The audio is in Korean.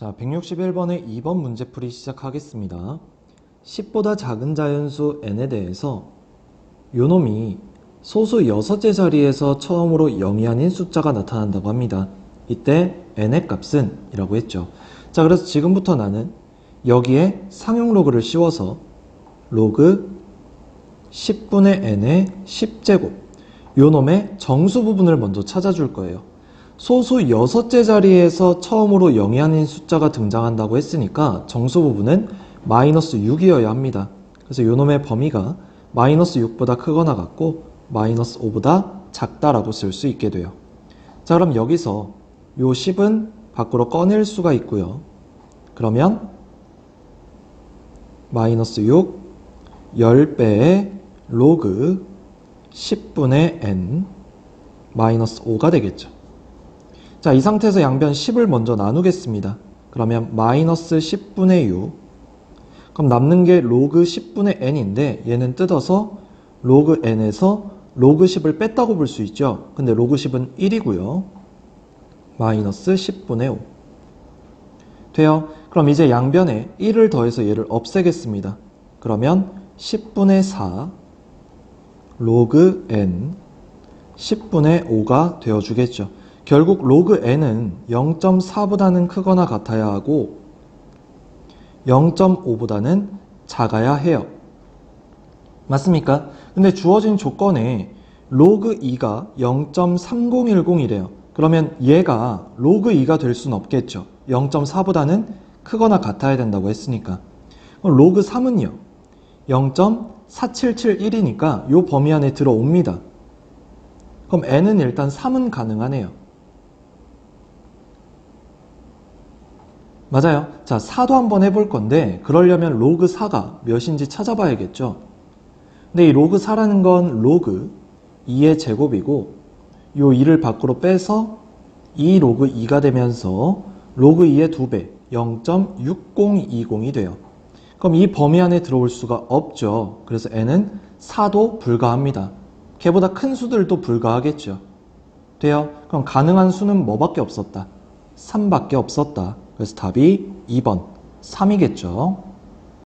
자, 161번의 2번 문제풀이 시작하겠습니다. 10보다 작은 자연수 n에 대해서 요놈이 소수 여섯째 자리에서 처음으로 0이 아닌 숫자가 나타난다고 합니다. 이때 n의 값은 이라고 했죠. 자, 그래서 지금부터 나는 여기에 상용 로그를 씌워서 로그 10분의 n의 10제곱 요놈의 정수 부분을 먼저 찾아줄 거예요. 소수 여섯째 자리에서 처음으로 0이 아닌 숫자가 등장한다고 했으니까 정수 부분은 마이너스 6이어야 합니다. 그래서 요놈의 범위가 마이너스 6보다 크거나 같고 마이너스 5보다 작다라고 쓸 수 있게 돼요. 자 그럼 여기서 요 10은 밖으로 꺼낼 수가 있고요. 그러면 마이너스 6 10배의 로그 10분의 n 마이너스 5가 되겠죠. 자, 이 상태에서 양변 10을 먼저 나누겠습니다. 그러면 마이너스 10분의 6 그럼 남는 게 로그 10분의 n인데 얘는 뜯어서 로그 n에서 로그 10을 뺐다고 볼 수 있죠. 근데 로그 10은 1이고요. 마이너스 10분의 5 돼요. 그럼 이제 양변에 1을 더해서 얘를 없애겠습니다. 그러면 10분의 4 로그 n 10분의 5가 되어주겠죠. 결국 로그 n은 0.4보다는 크거나 같아야 하고 0.5보다는 작아야 해요. 맞습니까? 근데 주어진 조건에 로그 2가 0.3010이래요. 그러면 얘가 로그 2가 될 수는 없겠죠. 0.4보다는 크거나 같아야 된다고 했으니까. 그럼 로그 3은요. 0.4771이니까 요 범위 안에 들어옵니다. 그럼 n은 일단 3은 가능하네요. 맞아요. 자, 4도 한번 해볼 건데 그러려면 로그 4가 몇인지 찾아봐야겠죠. 근데 이 로그 4라는 건 로그 2의 제곱이고 요 2를 밖으로 빼서 2 로그 2가 되면서 로그 2의 2배 0.6020이 돼요. 그럼 이 범위 안에 들어올 수가 없죠. 그래서 n은 4도 불가합니다. 걔보다 큰 수들도 불가하겠죠. 돼요? 그럼 가능한 수는 뭐밖에 없었다? 3밖에 없었다. 그래서 답이 2번 3이겠죠.